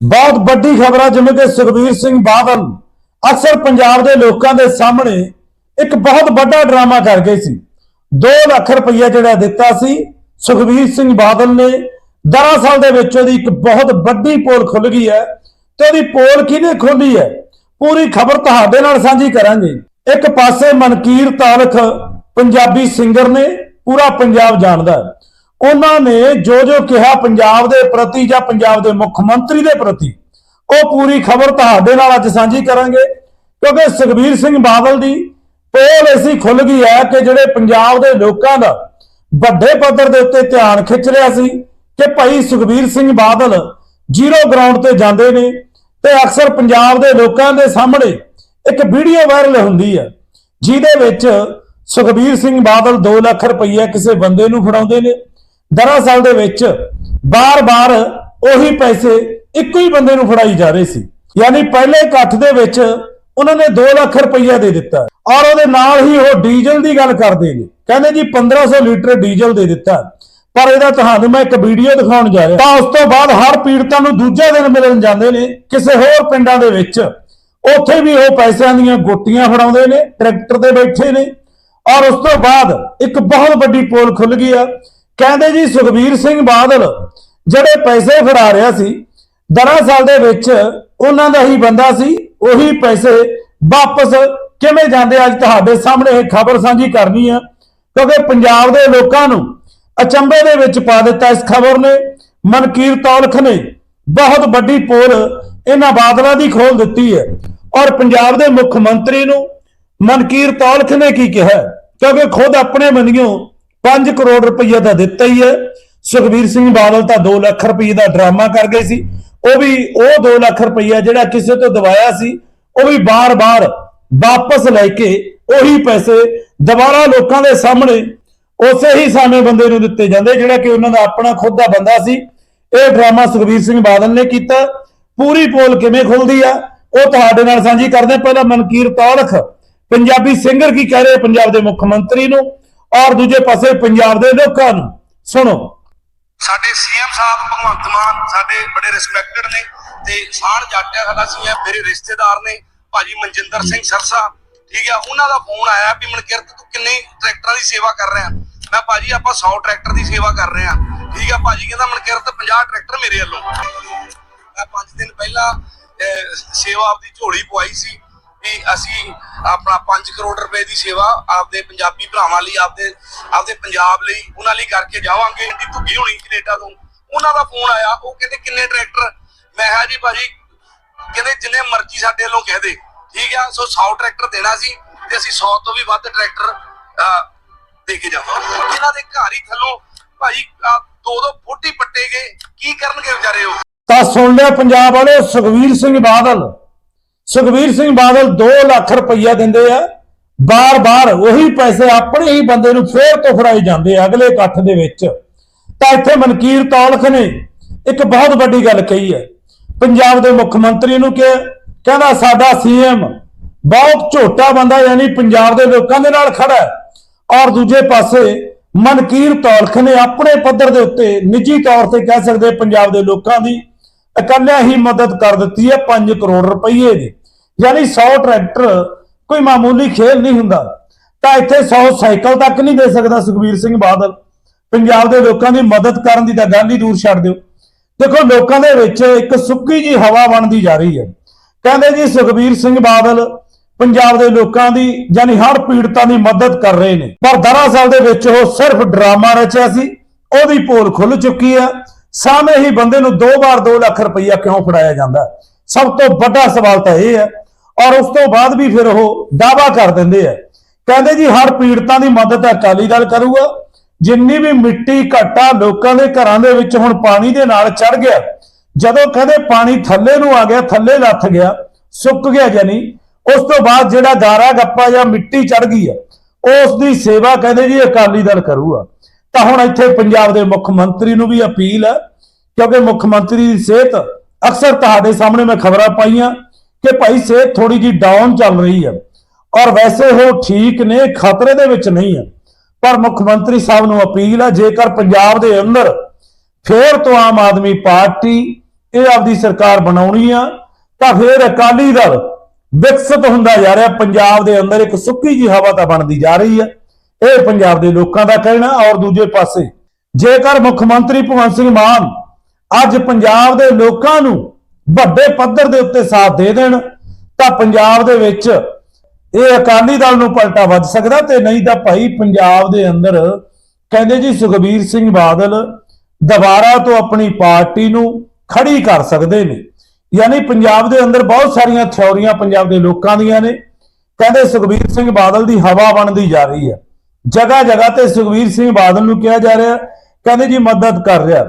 ਬਹੁਤ ਵੱਡੀ ਖਬਰ ਆ, ਜਿਵੇਂ ਕਿ ਸੁਖਬੀਰ ਸਿੰਘ ਬਾਦਲ ਅਕਸਰ ਪੰਜਾਬ ਦੇ ਲੋਕਾਂ ਦੇ ਸਾਹਮਣੇ ਇੱਕ ਬਹੁਤ ਵੱਡਾ ਡਰਾਮਾ ਕਰ ਗਏ ਸੀ। 2 ਲੱਖ ਰੁਪਈਆ ਜਿਹੜਾ ਦਿੱਤਾ ਸੀ, ਸੁਖਬੀਰ ਸਿੰਘ ਬਾਦਲ ਨੇ। ਦਰਅਸਲ ਦੇ ਵਿੱਚ ਉਹਦੀ ਇੱਕ ਬਹੁਤ ਵੱਡੀ ਪੋਲ ਖੁੱਲ ਗਈ ਹੈ ਤੇ ਉਹਦੀ ਪੋਲ ਕਿਹਨੇ ਖੋਲੀ ਹੈ? ਪੂਰੀ ਖਬਰ ਤੁਹਾਡੇ ਨਾਲ ਸਾਂਝੀ ਕਰਾਂਗੇ। ਇੱਕ ਪਾਸੇ ਮਨਕੀਰ ਤਾਲਖ ਪੰਜਾਬੀ ਸਿੰਗਰ ਨੇ, ਪੂਰਾ ਪੰਜਾਬ ਜਾਣਦਾ ਉਹਨਾਂ ਨੇ ਜੋ ਜੋ ਕਿਹਾ ਪੰਜਾਬ ਦੇ ਪ੍ਰਤੀ ਜਾਂ ਪੰਜਾਬ ਦੇ ਮੁੱਖ ਮੰਤਰੀ ਦੇ ਪ੍ਰਤੀ, ਉਹ ਪੂਰੀ ਖਬਰ ਤੁਹਾਡੇ ਨਾਲ ਅੱਜ ਸਾਂਝੀ ਕਰਾਂਗੇ। ਕਿਉਂਕਿ ਸੁਖਬੀਰ ਸਿੰਘ ਬਾਦਲ ਦੀ ਪੋਲ ਐਸੀ ਖੁੱਲ ਗਈ ਹੈ ਕਿ ਜਿਹੜੇ ਪੰਜਾਬ ਦੇ ਲੋਕਾਂ ਦਾ ਵੱਡੇ ਪੱਧਰ ਦੇ ਉੱਤੇ ਧਿਆਨ ਖਿੱਚ ਰਿਹਾ ਸੀ ਕਿ ਭਾਈ ਸੁਖਬੀਰ ਸਿੰਘ ਬਾਦਲ ਜ਼ੀਰੋ ਗਰਾਊਂਡ ਤੇ ਜਾਂਦੇ ਨੇ ਤੇ ਅਕਸਰ ਪੰਜਾਬ ਦੇ ਲੋਕਾਂ ਦੇ ਸਾਹਮਣੇ ਇੱਕ ਵੀਡੀਓ ਵਾਇਰਲ ਹੁੰਦੀ ਹੈ, ਜਿਹਦੇ ਵਿੱਚ ਸੁਖਬੀਰ ਸਿੰਘ ਬਾਦਲ 2 ਲੱਖ ਰੁਪਈਆ ਕਿਸੇ ਬੰਦੇ ਨੂੰ ਫੜਾਉਂਦੇ ਨੇ। ਦਰਅਸਲ ਦੇ ਵਿੱਚ ਬਾਰ-ਬਾਰ ਉਹੀ ਪੈਸੇ ਇੱਕੋ ਹੀ ਬੰਦੇ ਨੂੰ ਫੜਾਈ ਜਾ ਰਹੇ ਸੀ। ਯਾਨੀ ਪਹਿਲੇ ਇਕੱਠ ਦੇ ਵਿੱਚ ਉਹਨਾਂ ਨੇ 2 ਲੱਖ ਰੁਪਈਆ ਦੇ ਦਿੱਤਾ। ਔਰ ਉਹਦੇ ਨਾਲ ਹੀ ਉਹ ਡੀਜ਼ਲ ਦੀ ਗੱਲ ਕਰਦੇ ਨੇ। ਕਹਿੰਦੇ ਜੀ 1500 ਲੀਟਰ ਡੀਜ਼ਲ ਦੇ ਦਿੱਤਾ। ਪਰ ਇਹਦਾ ਤੁਹਾਨੂੰ ਮੈਂ ਇੱਕ ਵੀਡੀਓ ਦਿਖਾਉਣ ਜਾ ਰਿਹਾ। ਤਾਂ ਉਸ ਤੋਂ ਬਾਅਦ ਹਰ ਪੀੜਤਾਂ ਨੂੰ ਦੂਜੇ ਦਿਨ ਮਿਲਣ ਜਾਂਦੇ ਨੇ। ਕਿਸੇ ਹੋਰ ਪਿੰਡਾਂ ਦੇ ਵਿੱਚ ਉੱਥੇ ਵੀ ਉਹ ਪੈਸਿਆਂ ਦੀਆਂ ਗੋਟੀਆਂ ਫੜਾਉਂਦੇ ਨੇ, ਟਰੈਕਟਰ ਤੇ ਬੈਠੇ ਨੇ। ਔਰ ਉਸ ਤੋਂ ਬਾਅਦ ਇੱਕ ਬਹੁਤ ਵੱਡੀ ਪੋਲ ਖੁੱਲ ਗਈ ਆ। ਕਹਿੰਦੇ ਜੀ ਸੁਖਬੀਰ ਸਿੰਘ ਬਾਦਲ ਜਿਹੜੇ ਪੈਸੇ ਫੜਾ ਰਿਹਾ ਸੀ, ਦਰਅਸਲ ਦੇ ਵਿੱਚ ਉਹਨਾਂ ਦਾ ਹੀ ਬੰਦਾ ਸੀ, ਉਹੀ ਪੈਸੇ ਵਾਪਸ ਕਿਵੇਂ ਜਾਂਦੇ ਅੱਜ ਤੁਹਾਡੇ ਸਾਹਮਣੇ ਇਹ ਖਬਰ ਸਾਂਝੀ ਕਰਨੀ ਆ, ਕਿਉਂਕਿ ਪੰਜਾਬ ਦੇ ਲੋਕਾਂ ਨੂੰ ਅਚੰਭੇ ਦੇ ਵਿੱਚ ਪਾ ਦਿੱਤਾ ਇਸ ਖਬਰ ਨੇ, ਮਨਕੀਰ ਤੌਲਖ ਨੇ ਬਹੁਤ ਵੱਡੀ ਪੋਲ ਇਹਨਾਂ ਬਾਦਲਾਂ ਦੀ ਖੋਲ ਦਿੱਤੀ ਹੈ। ਔਰ ਪੰਜਾਬ ਦੇ ਮੁੱਖ ਮੰਤਰੀ ਨੂੰ ਮਨਕੀਰ ਤੌਲਖ ਨੇ ਕੀ ਕਿਹਾ? ਕਿਉਂਕਿ ਖੁਦ ਆਪਣੇ ਮੰਨਿਓ 5 ਕਰੋੜ ਰੁਪਈਆ ਦਾ ਦਿੱਤਾ ਹੀ ਹੈ। ਸੁਖਬੀਰ ਸਿੰਘ ਬਾਦਲ ਤਾਂ 2 ਲੱਖ ਰੁਪਈਏ ਦਾ ਡਰਾਮਾ ਕਰ ਗਏ ਸੀ। ਉਹ ਵੀ ਉਹ 2 ਲੱਖ ਰੁਪਈਆ ਜਿਹੜਾ ਕਿਸੇ ਤੋਂ ਦਵਾਇਆ ਸੀ, ਉਹ ਵੀ ਬਾਰ-ਬਾਰ ਵਾਪਸ ਲੈ ਕੇ ਉਹੀ ਪੈਸੇ ਦੁਬਾਰਾ ਲੋਕਾਂ ਦੇ ਸਾਹਮਣੇ ਉਸੇ ਹੀ ਸਾਵੇਂ ਬੰਦੇ ਨੂੰ ਦਿੱਤੇ ਜਾਂਦੇ, ਜਿਹੜਾ ਕਿ ਉਹਨਾਂ ਦਾ ਆਪਣਾ ਖੁਦ ਦਾ ਬੰਦਾ ਸੀ। ਇਹ ਡਰਾਮਾ ਸੁਖਬੀਰ ਸਿੰਘ ਬਾਦਲ ਨੇ ਕੀਤਾ। ਪੂਰੀ ਪੋਲ ਕਿਵੇਂ ਖੁੱਲਦੀ ਆ, ਉਹ ਤੁਹਾਡੇ ਨਾਲ ਸਾਂਝੀ ਕਰਦੇ ਪਹਿਲਾਂ ਮਨਕੀਰ ਤੌਲਖ, ਪੰਜਾਬੀ ਸਿੰਗਰ ਕੀ ਕਹਿ ਰਹੇ ਪੰਜਾਬ ਦੇ ਮੁੱਖ ਮੰਤਰੀ ਨੂੰ? ਔਰ ਦੂਜੇ ਪਾਸੇ ਪੰਜਾਬ ਦੇ ਲੋਕਾਂ ਨੂੰ। ਸੁਣੋ। ਸਾਡੇ ਸੀਐਮ ਸਾਹਿਬ, ਭਗਵੰਤ ਮਾਨ ਸਾਡੇ ਬੜੇ ਰਿਸਪੈਕਟਡ ਨੇ ਤੇ ਸਾਨ ਜੱਟ ਸਾਡਾ ਸੀਐਮ, ਮੇਰੇ ਰਿਸ਼ਤੇਦਾਰ ਨੇ, ਭਾਜੀ ਮਨਜਿੰਦਰ ਸਿੰਘ ਸਰਸਾ, ਠੀਕ ਆ, ਉਹਨਾਂ ਦਾ ਫੋਨ ਆਇਆ ਵੀ ਮਨਕਿਰਤ, ਤੂੰ ਕਿੰਨੇ ਟਰੈਕਟਰਾਂ ਦੀ ਸੇਵਾ ਕਰ ਰਿਹਾ? ਮੈਂ ਭਾਜੀ, ਆਪਾਂ 100 ਟਰੈਕਟਰ ਦੀ ਸੇਵਾ ਕਰ ਰਹੇ ਆ। ਠੀਕ ਆ, ਭਾਜੀ ਕਹਿੰਦਾ, ਮਨਕਿਰਤ 50 ਟਰੈਕਟਰ ਮੇਰੇ ਵੱਲੋਂ। ਮੈਂ 5 ਦਿਨ ਪਹਿਲਾਂ ਸੇਵਾ ਆਪਦੀ ਝੋਲੀ ਪਵਾਈ ਸੀ। ਵੀ ਅਸੀਂ ਆਪਣਾ 5 ਕਰੋੜ ਰੁਪਏ ਦੀ ਸੇਵਾ ਆਪਦੇ ਪੰਜਾਬੀ ਭਰਾਵਾਂ ਲਈ, ਆਪਦੇ ਆਪਦੇ ਪੰਜਾਬ ਲਈ, ਉਹਨਾਂ ਲਈ ਕਰਕੇ ਜਾਵਾਂਗੇ। ਦੀ ਧੁੱਗੀ ਹੋਣੀ ਕੈਨੇਡਾ ਤੋਂ। ਉਹਨਾਂ ਦਾ ਫੋਨ ਆਇਆ, ਉਹ ਕਹਿੰਦੇ ਕਿੰਨੇ ਟਰੈਕਟਰ? ਮੈਂ ਕਿਹਾ ਜੀ ਭਾਜੀ, ਕਹਿੰਦੇ ਜਿੰਨੇ ਮਰਜ਼ੀ ਸਾਡੇ ਵੱਲੋਂ ਕਹਿ ਦੇ। ਠੀਕ ਆ? ਸੋ 100 ਟਰੈਕਟਰ ਦੇਣਾ ਸੀ ਤੇ ਅਸੀਂ 100 ਤੋਂ ਵੀ ਵੱਧ ਟਰੈਕਟਰ ਦੇ ਕੇ ਜਾਵਾਂਗੇ। ਇਹਨਾਂ ਦੇ ਘਰ ਹੀ ਥੱਲੋਂ ਭਾਜੀ ਦੋ ਦੋ ਫੁੱਟ ਹੀ ਪੱਟੇ ਗਏ। ਕੀ ਕਰਨਗੇ ਵਿਚਾਰੇ ਉਹ? ਤਾਂ ਸੁਣ ਲਿਆ ਪੰਜਾਬ ਵਾਲੇ, ਸੁਖਵੀਰ ਸਿੰਘ ਬਾਦਲ। ਸੁਖਵੀਰ ਸਿੰਘ ਬਾਦਲ 2 ਲੱਖ ਰੁਪਈਆ ਦਿੰਦੇ ਆ। ਬਾਰ-ਬਾਰ ਉਹੀ ਪੈਸੇ ਆਪਣੇ ਹੀ ਬੰਦੇ ਨੂੰ ਫੇਰ ਤੋਂ ਫੜਾਈ ਜਾਂਦੇ ਆ ਅਗਲੇ ਇਕੱਠ ਦੇ ਵਿੱਚ। ਤਾਂ ਇੱਥੇ ਮਨਕੀਰ ਤੌਲਖ ਨੇ ਇੱਕ ਬਹੁਤ ਵੱਡੀ ਗੱਲ ਕਹੀ ਹੈ। ਪੰਜਾਬ ਦੇ ਮੁੱਖ ਮੰਤਰੀ ਨੂੰ ਕਿਹਾ, ਕਹਿੰਦਾ ਸਾਡਾ ਸੀਐਮ ਬਹੁਤ ਝੋਟਾ ਬੰਦਾ ਯਾਨੀ ਪੰਜਾਬ ਦੇ ਲੋਕਾਂ ਦੇ ਨਾਲ ਖੜਾ ਹੈ। ਔਰ ਦੂਜੇ ਪਾਸੇ ਮਨਕੀਰ ਤੌਲਖ ਨੇ ਆਪਣੇ ਪੱਧਰ ਦੇ ਉੱਤੇ ਨਿੱਜੀ ਤੌਰ ਤੇ ਕਹਿ ਸਕਦੇ ਪੰਜਾਬ ਦੇ ਲੋਕਾਂ ਦੀ ਇਕੱਲਿਆਂ ਹੀ ਮਦਦ ਕਰ ਦਿੱਤੀ ਹੈ 5 ਕਰੋੜ ਰੁਪਏ ਦੀ। ਯਾਨੀ 100 ਟਰੈਕਟਰ ਕੋਈ ਮਾਮੂਲੀ ਖੇਲ ਨਹੀਂ ਹੁੰਦਾ। ਤਾਂ ਇੱਥੇ 100 ਸਾਈਕਲ ਤੱਕ ਨਹੀਂ ਦੇ ਸਕਦਾ ਸੁਖਬੀਰ ਸਿੰਘ ਬਾਦਲ। ਪੰਜਾਬ ਦੇ ਲੋਕਾਂ ਦੀ ਮਦਦ ਕਰਨ ਦੀ ਤਾਂ ਗੱਲ ਹੀ ਦੂਰ ਛੱਡ ਦਿਓ। ਦੇਖੋ, ਲੋਕਾਂ ਦੇ ਵਿੱਚ ਇੱਕ ਸੁੱਕੀ ਜੀ ਹਵਾ ਬਣਦੀ ਜਾ ਰਹੀ ਹੈ। ਕਹਿੰਦੇ ਜੀ, ਸੁਖਬੀਰ ਸਿੰਘ ਬਾਦਲ ਪੰਜਾਬ ਦੇ ਲੋਕਾਂ ਦੀ ਯਾਨੀ ਹਰ ਪੀੜਤਾਂ ਦੀ ਮਦਦ ਕਰ ਰਹੇ ਨੇ। ਪਰ ਦਰਅਸਲ ਦੇ ਵਿੱਚ ਉਹ ਸਿਰਫ ਡਰਾਮਾ ਰਚਿਆ ਸੀ। ਉਹਦੀ ਪੋਲ ਖੁੱਲ ਚੁੱਕੀ ਹੈ। ਸਾਹਮਣੇ ਹੀ ਬੰਦੇ ਨੂੰ ਦੋ ਵਾਰ 2 ਲੱਖ ਰੁਪਈਆ ਕਿਉਂ ਫੜਾਇਆ ਜਾਂਦਾ? ਸਭ ਤੋਂ ਵੱਡਾ ਸਵਾਲ ਤਾਂ ਇਹ ਹੈ। ਔਰ ਉਸ ਤੋਂ ਬਾਅਦ ਵੀ ਫਿਰ ਉਹ ਦਾਵਾ ਕਰ ਦਿੰਦੇ ਆ। ਕਹਿੰਦੇ ਜੀ, ਹਰ ਪੀੜਤਾਂ ਦੀ ਮਦਦ ਅਕਾਲੀ ਦਲ ਕਰੂਗਾ। ਜਿੰਨੀ ਵੀ ਮਿੱਟੀ ਘਟਾ ਲੋਕਾਂ ਦੇ ਘਰਾਂ ਦੇ ਵਿੱਚ ਹੁਣ ਪਾਣੀ ਦੇ ਨਾਲ ਚੜ ਗਿਆ, ਜਦੋਂ ਕਹਿੰਦੇ ਪਾਣੀ ਥੱਲੇ ਨੂੰ ਆ ਗਿਆ, ਥੱਲੇ ਲੱਥ ਗਿਆ, ਸੁੱਕ ਗਿਆ ਜਾਨੀ ਉਸ ਤੋਂ ਬਾਅਦ ਜਿਹੜਾ ਗਾਰਾ ਗੱਪਾ ਜਾਂ ਮਿੱਟੀ ਚੜ ਗਈ ਹੈ ਉਸ ਦੀ ਸੇਵਾ ਕਹਿੰਦੇ ਜੀ ਅਕਾਲੀ ਦਲ ਕਰੂਗਾ। ਤਾਂ ਹੁਣ ਇੱਥੇ ਪੰਜਾਬ ਦੇ ਮੁੱਖ ਮੰਤਰੀ ਨੂੰ ਵੀ ਅਪੀਲ ਹੈ, ਕਿਉਂਕਿ ਮੁੱਖ ਮੰਤਰੀ ਦੀ ਸਿਹਤ ਅਕਸਰ ਤੁਹਾਡੇ ਸਾਹਮਣੇ ਮੈਂ ਖਬਰਾਂ ਪਾਈਆਂ ਕਿ ਭਾਈ ਸਿਹਤ ਥੋੜੀ ਜੀ ਡਾਊਨ ਚੱਲ ਰਹੀ ਹੈ ਔਰ ਵੈਸੇ ਉਹ ਠੀਕ ਨੇ, ਖਤਰੇ ਦੇ ਵਿੱਚ ਨਹੀਂ ਹੈ, ਪਰ ਮੁੱਖ ਮੰਤਰੀ ਸਾਹਿਬ ਨੂੰ ਅਪੀਲ ਹੈ, ਜੇਕਰ ਪੰਜਾਬ ਦੇ ਅੰਦਰ ਫੇਰ ਤੋਂ ਆਮ ਆਦਮੀ ਪਾਰਟੀ ਇਹ ਆਪਦੀ ਸਰਕਾਰ ਬਣਾਉਣੀ ਆ, ਤਾਂ ਫੇਰ ਅਕਾਲੀ ਦਲ ਵਿਕਸਿਤ ਹੁੰਦਾ ਜਾ ਰਿਹਾ, ਪੰਜਾਬ ਦੇ ਅੰਦਰ ਇੱਕ ਸੁੱਕੀ ਜੀ ਹਵਾ ਤਾਂ ਬਣਦੀ ਜਾ ਰਹੀ ਹੈ। ਇਹ ਪੰਜਾਬ ਦੇ ਲੋਕਾਂ ਦਾ ਕਹਿਣਾ ਔਰ ਦੂਜੇ ਪਾਸੇ। ਜੇਕਰ ਮੁੱਖ ਮੰਤਰੀ ਭਗਵੰਤ ਸਿੰਘ ਮਾਨ ਅੱਜ ਪੰਜਾਬ ਦੇ ਲੋਕਾਂ ਨੂੰ ਵੱਡੇ ਪੱਧਰ ਦੇ ਉੱਤੇ ਸਾਥ ਦੇ ਦੇਣ, ਤਾਂ ਪੰਜਾਬ ਦੇ ਵਿੱਚ ਇਹ ਅਕਾਲੀ ਦਲ ਨੂੰ ਪਲਟਾ ਵੱਜ ਸਕਦਾ ਤੇ ਨਹੀਂ ਤਾਂ ਭਾਈ ਪੰਜਾਬ ਦੇ ਅੰਦਰ ਕਹਿੰਦੇ ਜੀ ਸੁਖਬੀਰ ਸਿੰਘ ਬਾਦਲ ਦੁਬਾਰਾ ਤੋਂ ਆਪਣੀ ਪਾਰਟੀ ਨੂੰ ਖੜੀ ਕਰ ਸਕਦੇ ਨੇ। ਯਾਨੀ ਪੰਜਾਬ ਦੇ ਅੰਦਰ ਬਹੁਤ ਸਾਰੀਆਂ ਥਿਉਰੀਆਂ ਪੰਜਾਬ ਦੇ ਲੋਕਾਂ ਦੀਆਂ ਨੇ। ਕਹਿੰਦੇ ਸੁਖਬੀਰ ਸਿੰਘ ਬਾਦਲ ਦੀ ਹਵਾ ਬਣਦੀ ਜਾ ਰਹੀ ਹੈ। ਜਗ੍ਹਾ ਜਗ੍ਹਾ ਤੇ ਸੁਖਬੀਰ ਸਿੰਘ ਬਾਦਲ ਨੂੰ ਕਿਹਾ ਜਾ ਰਿਹਾ, ਕਹਿੰਦੇ ਜੀ ਮਦਦ ਕਰ ਰਿਹਾ।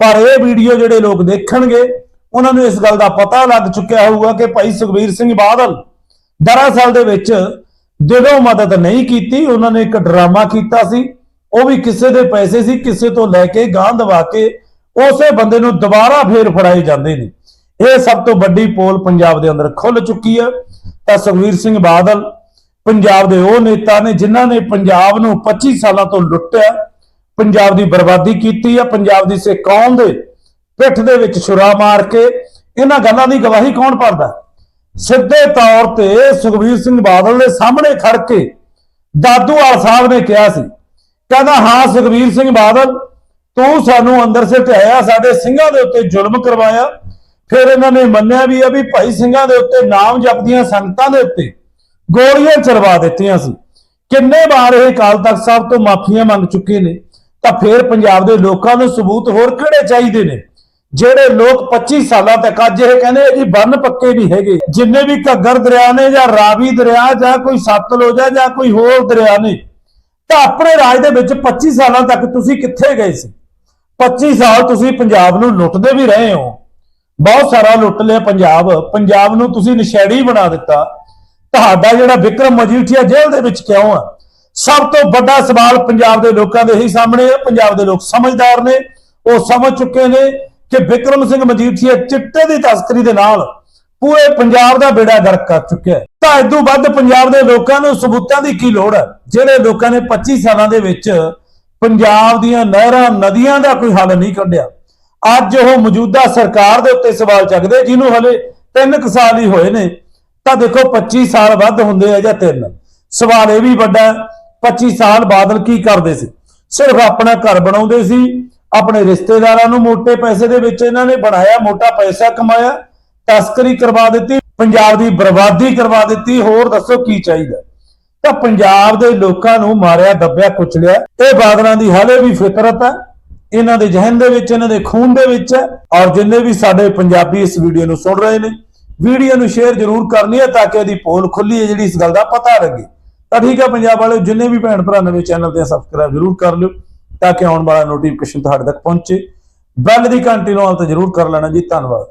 ਪਰ ਇਹ ਵੀਡੀਓ ਜਿਹੜੇ ਲੋਕ ਦੇਖਣਗੇ, ਉਹਨਾਂ ਨੂੰ ਇਸ ਗੱਲ ਦਾ ਪਤਾ ਲੱਗ ਚੁੱਕਿਆ ਹੋਊਗਾ ਕਿ ਭਾਈ ਸੁਖਬੀਰ ਸਿੰਘ ਬਾਦਲ ਦਰਅਸਲ ਦੇ ਵਿੱਚ ਜਦੋਂ ਮਦਦ ਨਹੀਂ ਕੀਤੀ, ਉਹਨਾਂ ਨੇ ਇੱਕ ਡਰਾਮਾ ਕੀਤਾ ਸੀ। ਉਹ ਵੀ ਕਿਸੇ ਦੇ ਪੈਸੇ ਸੀ, ਕਿਸੇ ਤੋਂ ਲੈ ਕੇ ਗਾਂ ਦਵਾ ਕੇ ਉਸੇ ਬੰਦੇ ਨੂੰ ਦੁਬਾਰਾ ਫੇਰ ਫੜਾਏ ਜਾਂਦੇ ਨੇ। ਇਹ ਸਭ ਤੋਂ ਵੱਡੀ ਪੋਲ ਪੰਜਾਬ ਦੇ ਅੰਦਰ ਖੁੱਲ ਚੁੱਕੀ ਹੈ ਤਾਂ ਸੁਖਵੀਰ ਸਿੰਘ ਬਾਦਲ ਪੰਜਾਬ ਦੇ ਉਹ ਨੇਤਾ ਨੇ ਜਿਨ੍ਹਾਂ ਨੇ ਪੰਜਾਬ ਨੂੰ 25 ਸਾਲਾਂ ਤੋਂ ਲੁੱਟਿਆ, ਪੰਜਾਬ ਦੀ ਬਰਬਾਦੀ ਕੀਤੀ ਹੈ ਪੰਜਾਬ ਦੀ ਸੇ ਕੌਮ ਦੇ ਪਿੱਠ ਦੇ ਵਿੱਚ ਛੁਰਾ ਮਾਰ ਕੇ ਇਹਨਾਂ ਗੱਲਾਂ ਦੀ ਗਵਾਹੀ ਕੌਣ ਭਰਦਾ? ਸਿੱਧੇ ਤੌਰ ਤੇ ਸੁਖਬੀਰ ਸਿੰਘ ਬਾਦਲ ਦੇ ਸਾਹਮਣੇ ਖੜ ਕੇ ਦਾਦੂਵਾਲ ਸਾਹਿਬ ਨੇ ਕਿਹਾ ਸੀ, ਕਹਿੰਦਾ, ਹਾਂ ਸੁਖਬੀਰ ਸਿੰਘ ਬਾਦਲ, ਤੂੰ ਸਾਨੂੰ ਅੰਦਰ ਸਿਟਾਇਆ ਸਾਡੇ ਸਿੰਘਾਂ ਦੇ ਉੱਤੇ ਜ਼ੁਲਮ ਕਰਵਾਇਆ। ਫਿਰ ਇਹਨਾਂ ਨੇ ਮੰਨਿਆ ਵੀ ਆ ਵੀ ਭਾਈ ਸਿੰਘਾਂ ਦੇ ਉੱਤੇ ਨਾਮ ਜਪਦੀਆਂ ਸੰਗਤਾਂ ਦੇ ਉੱਤੇ ਗੋਲੀਆਂ ਚਲਵਾ ਦਿੱਤੀਆਂ ਸੀ। ਕਿੰਨੇ ਵਾਰ ਇਹ ਅਕਾਲ ਤਖਤ ਸਾਹਿਬ ਤੋਂ ਮਾਫੀਆਂ ਮੰਗ ਚੁੱਕੇ ਨੇ, ਤਾਂ ਫਿਰ ਪੰਜਾਬ ਦੇ ਲੋਕਾਂ ਨੂੰ ਸਬੂਤ ਹੋਰ ਕਿਹੜੇ ਚਾਹੀਦੇ ਨੇ? ਜਿਹੜੇ ਲੋਕ 25 ਸਾਲਾਂ ਤੱਕ ਅੱਜ ਇਹ ਕਹਿੰਦੇ ਜੀ ਬੰਨ ਪੱਕੇ ਨਹੀਂ ਹੈਗੇ, ਜਿੰਨੇ ਵੀ ਘੱਗਰ ਦਰਿਆ ਨੇ ਜਾਂ ਰਾਵੀ ਦਰਿਆ ਜਾਂ ਕੋਈ ਸਤਲੁਜ ਜਾਂ ਕੋਈ ਹੋਰ ਦਰਿਆ ਨੇ, ਤਾਂ ਆਪਣੇ ਰਾਜ ਦੇ ਵਿੱਚ 25 ਸਾਲਾਂ ਤੱਕ ਤੁਸੀਂ ਕਿੱਥੇ ਗਏ ਸੀ? 25 ਸਾਲ ਤੁਸੀਂ ਪੰਜਾਬ ਨੂੰ ਲੁੱਟਦੇ ਵੀ ਰਹੇ ਹੋ। ਬਹੁਤ ਸਾਰਾ ਲੁੱਟ ਲਿਆ ਪੰਜਾਬ। ਪੰਜਾਬ ਨੂੰ ਤੁਸੀਂ ਨਸ਼ੇੜੀ ਬਣਾ ਦਿੱਤਾ। ਤੁਹਾਡਾ ਜਿਹੜਾ ਵਿਕਰਮ ਮਜੀਠੀਆ ਜੇਲ੍ਹ ਦੇ ਵਿੱਚ ਕਿਉਂ ਆ? ਸਭ ਤੋਂ ਵੱਡਾ ਸਵਾਲ ਪੰਜਾਬ ਦੇ ਲੋਕਾਂ ਦੇ ਹੀ ਸਾਹਮਣੇ ਹੈ ਪੰਜਾਬ ਦੇ ਲੋਕ ਸਮਝਦਾਰ ਨੇ, ਉਹ ਸਮਝ ਚੁੱਕੇ ਨੇ ਕਿ ਵਿਕਰਮ ਸਿੰਘ ਮਜੀਠੀਆ ਚਿੱਟੇ ਦੀ ਤਸਕਰੀ ਦੇ ਨਾਲ ਪੂਰੇ ਪੰਜਾਬ ਦਾ ਬੇੜਾ ਗਰਕ ਕਰ ਚੁੱਕਿਆ ਹੈ। ਤਾਂ ਇਦੋਂ ਵੱਧ ਪੰਜਾਬ ਦੇ ਲੋਕਾਂ ਨੂੰ ਸਬੂਤਾਂ ਦੀ ਕੀ ਲੋੜ ਹੈ ਜਿਹੜੇ ਲੋਕਾਂ ਨੇ 25 ਸਾਲਾਂ ਦੇ ਵਿੱਚ ਪੰਜਾਬ ਦੀਆਂ ਨਹਿਰਾਂ, ਨਦੀਆਂ ਦਾ ਕੋਈ ਹੱਲ ਨਹੀਂ ਕੱਢਿਆ। ਅੱਜ ਉਹ ਮੌਜੂਦਾ ਸਰਕਾਰ ਦੇ ਉੱਤੇ ਸਵਾਲ ਚੱਕਦੇ ਜਿਹਨੂੰ ਹਲੇ 3 ਕੁ ਸਾਲ ਹੀ ਹੋਏ ਨੇ। ਤਾਂ ਦੇਖੋ 25 ਸਾਲ ਵੱਧ ਹੁੰਦੇ ਆ ਜਾਂ ਤਿੰਨ। ਸਵਾਲ ਇਹ ਵੀ ਵੱਡਾ 25 ਸਾਲ ਬਾਦਲ ਕੀ ਕਰਦੇ ਸੀ? ਸਿਰਫ ਆਪਣਾ ਘਰ ਬਣਾਉਂਦੇ ਸੀ, ਆਪਣੇ ਰਿਸ਼ਤੇਦਾਰਾਂ ਨੂੰ ਮੋਟੇ ਪੈਸੇ ਦੇ ਵਿੱਚ ਇਹਨਾਂ ਨੇ ਬਣਾਇਆ ਮੋਟਾ ਪੈਸਾ ਕਮਾਇਆ, ਤਸਕਰੀ ਕਰਵਾ ਦਿੱਤੀ, ਪੰਜਾਬ ਦੀ ਬਰਬਾਦੀ ਕਰਵਾ ਦਿੱਤੀ, ਹੋਰ ਦੱਸੋ ਕੀ ਚਾਹੀਦਾ? ਤਾਂ ਪੰਜਾਬ ਦੇ ਲੋਕਾਂ ਨੂੰ ਮਾਰਿਆ, ਦੱਬਿਆ, ਕੁਚਲਿਆ, ਇਹ ਬਾਦਲਾਂ ਦੀ ਹਾਲੇ ਵੀ ਫਿਤਰਤ ਹੈ, ਇਹਨਾਂ ਦੇ ਜ਼ਿਹਨ ਦੇ ਵਿੱਚ, ਇਹਨਾਂ ਦੇ ਖੂਨ ਦੇ ਵਿੱਚ ਹੈ, ਔਰ ਜਿੰਨੇ ਵੀ ਸਾਡੇ ਪੰਜਾਬੀ ਇਸ ਵੀਡੀਓ ਨੂੰ ਸੁਣ ਰਹੇ ਨੇ ਵੀਡੀਓ ਨੂੰ ਸ਼ੇਅਰ ਜ਼ਰੂਰ ਕਰਨੀ ਹੈ ਤਾਂ ਕਿ ਇਹਦੀ ਪੋਲ ਖੁੱਲੀ ਹੈ ਜਿਹੜੀ ਇਸ ਗੱਲ ਦਾ ਪਤਾ ਲੱਗੇ। ਤਾਂ ਠੀਕ ਹੈ ਪੰਜਾਬ ਵਾਲਿਓ, ਜਿੰਨੇ ਵੀ ਭੈਣ ਭਰਾ ਨਵੇਂ ਚੈਨਲ ਤੇ ਸਬਸਕ੍ਰਾਈਬ ਜ਼ਰੂਰ ਕਰ ਲਿਓ ਤਾਂ ਕਿ ਆਉਣ ਵਾਲਾ ਨੋਟੀਫਿਕੇਸ਼ਨ ਤੁਹਾਡੇ ਤੱਕ ਪਹੁੰਚੇ। ਬੈਲ ਦੀ ਘੰਟੀ ਨੂੰ ਆਲ ਤਾਂ ਜ਼ਰੂਰ ਕਰ ਲੈਣਾ ਜੀ। ਧੰਨਵਾਦ।